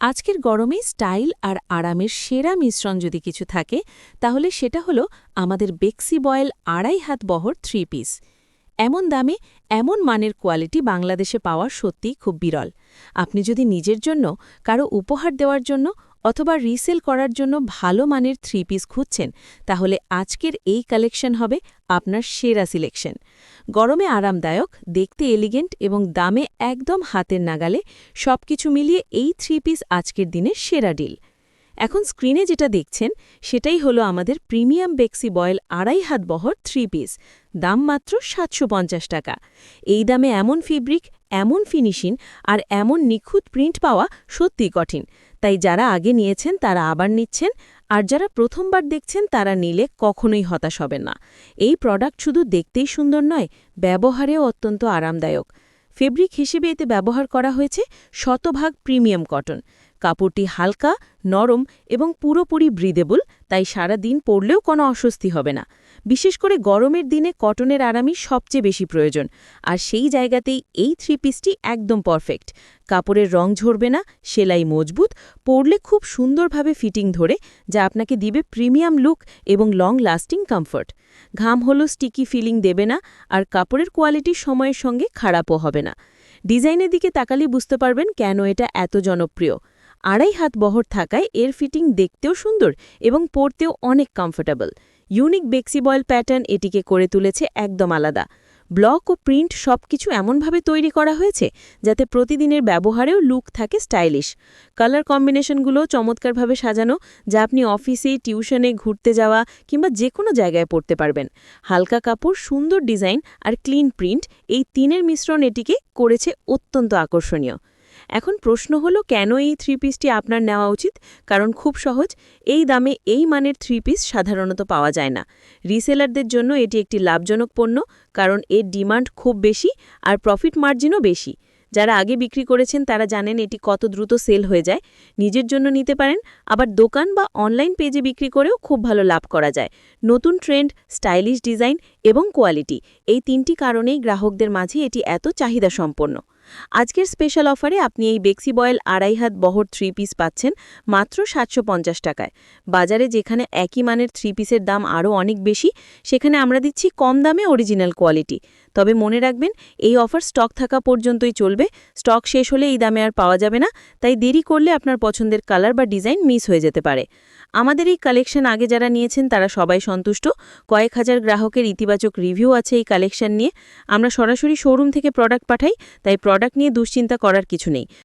আজকের গরমে স্টাইল আর আরামের সেরা মিশ্রণ যদি কিছু থাকে, তাহলে সেটা হলো আমাদের বেক্সি বয়েল আড়াই হাত বহর থ্রি পিস এমন দামে এমন মানের কোয়ালিটি বাংলাদেশে পাওয়া সত্যিই খুব বিরল। আপনি যদি নিজের জন্য, কারও উপহার দেওয়ার জন্য অথবা রিসেল করার জন্য ভালো মানের থ্রি পিস খুঁজছেন, তাহলে আজকের এই কালেকশন হবে আপনার সেরা সিলেকশন গরমে আরামদায়ক, দেখতে এলিগেন্ট এবং দামে একদম হাতের নাগালে সবকিছু মিলিয়ে এই থ্রি পিস আজকের দিনের সেরা ডিল এখন স্ক্রিনে যেটা দেখছেন, সেটাই হলো আমাদের প্রিমিয়াম বেক্সি বয়েল আড়াই হাত বহর থ্রি পিস দাম মাত্র সাতশো পঞ্চাশ টাকা। এই দামে এমন ফেব্রিক এমন ফিনিশিং আর এমন নিখুঁত প্রিন্ট পাওয়া সত্যিই কঠিন। তাই যারা আগে নিয়েছেন তারা আবার নিচ্ছেন, আর যারা প্রথমবার দেখছেন তারা নিলে কখনোই হতাশ হবেন না। এই প্রোডাক্ট শুধু দেখতেই সুন্দর নয়, ব্যবহারেও অত্যন্ত আরামদায়ক। ফেব্রিক হিসেবে এতে ব্যবহার করা হয়েছে শতভাগ প্রিমিয়াম কটন কাপড়টি হালকা, নরম এবং পুরোপুরি ব্রিদেবল তাই সারা দিন পরলেও কোনো অস্বস্তি হবে না। বিশেষ করে গরমের দিনে কটনের আরামই সবচেয়ে বেশি প্রয়োজন। আর সেই জায়গাতেই এই থ্রি পিসটি একদম পারফেক্ট কাপড়ের রং ঝরবে না, সেলাই মজবুত, পরলে খুব সুন্দরভাবে ফিটিং ধরে, যা আপনাকে দিবে প্রিমিয়াম লুক এবং লং লাস্টিং কমফর্ট ঘাম হলো স্টিকি ফিলিং দেবে না, আর কাপড়ের কোয়ালিটি সময়ের সঙ্গে খারাপও হবে না। ডিজাইনের দিকে তাকালে বুঝতে পারবেন কেন এটা এত জনপ্রিয়। আড়াই হাত বহর থাকায় এর ফিটিং দেখতেও সুন্দর এবং পরতেও অনেক কমফোর্টেবল ইউনিক বেক্সি বয়েল প্যাটার্ন এটিকে করে তুলেছে একদম আলাদা। ব্লক ও প্রিন্ট সবকিছু এমনভাবে তৈরি করা হয়েছে যাতে প্রতিদিনের ব্যবহারেও লুক থাকে স্টাইলিশ কালার কম্বিনেশনগুলো চমৎকারভাবে সাজানো যা আপনি অফিসে টিউশনে ঘুরতে যাওয়া কিংবা যে কোনো জায়গায় পড়তে পারবেন। হালকা কাপড়, সুন্দর ডিজাইন আর ক্লিন প্রিন্ট এই তিনের মিশ্রণ এটিকে করেছে অত্যন্ত আকর্ষণীয়। এখন প্রশ্ন হলো, কেন এই থ্রি পিসটি আপনার নেওয়া উচিত? কারণ খুব সহজ, এই দামে এই মানের থ্রি পিস সাধারণত পাওয়া যায় না। রিসেলারদের জন্য এটি একটি লাভজনক পণ্য, কারণ এর ডিমান্ড খুব বেশি আর প্রফিট মার্জিনও বেশি। যারা আগে বিক্রি করেছেন, তারা জানেন এটি কত দ্রুত সেল হয়ে যায়। নিজের জন্য নিতে পারেন, আবার দোকান বা অনলাইন পেজে বিক্রি করেও খুব ভালো লাভ করা যায়। নতুন ট্রেন্ড স্টাইলিশ ডিজাইন এবং কোয়ালিটি এই তিনটি কারণেই গ্রাহকদের মাঝে এটি এত চাহিদা সম্পন্ন আজকের স্পেশাল অফারে আপনি এই বেক্সি বয়েল আড়াই হাত বহর থ্রি পিস পাচ্ছেন মাত্র সাতশো পঞ্চাশ টাকায়। বাজারে যেখানে একই মানের থ্রি পিসের দাম আরও অনেক বেশি, সেখানে আমরা দিচ্ছি কম দামে অরিজিনাল কোয়ালিটি তবে মনে রাখবেন, এই অফার স্টক থাকা পর্যন্তই চলবে। স্টক শেষ হলে এই দামে আর পাওয়া যাবে না, তাই দেরি করলে আপনার পছন্দের কালার বা ডিজাইন মিস হয়ে যেতে পারে। আমাদের এই কালেকশন আগে যারা নিয়েছেন, তারা সবাই সন্তুষ্ট। কয়েক হাজার গ্রাহকের ইতিবাচক রিভিউ আছে এই কালেকশন নিয়ে। আমরা সরাসরি শোরুম থেকে প্রোডাক্ট পাঠাই, তাই প্রোডাক্ট নিয়ে দুশ্চিন্তা করার কিছু নেই।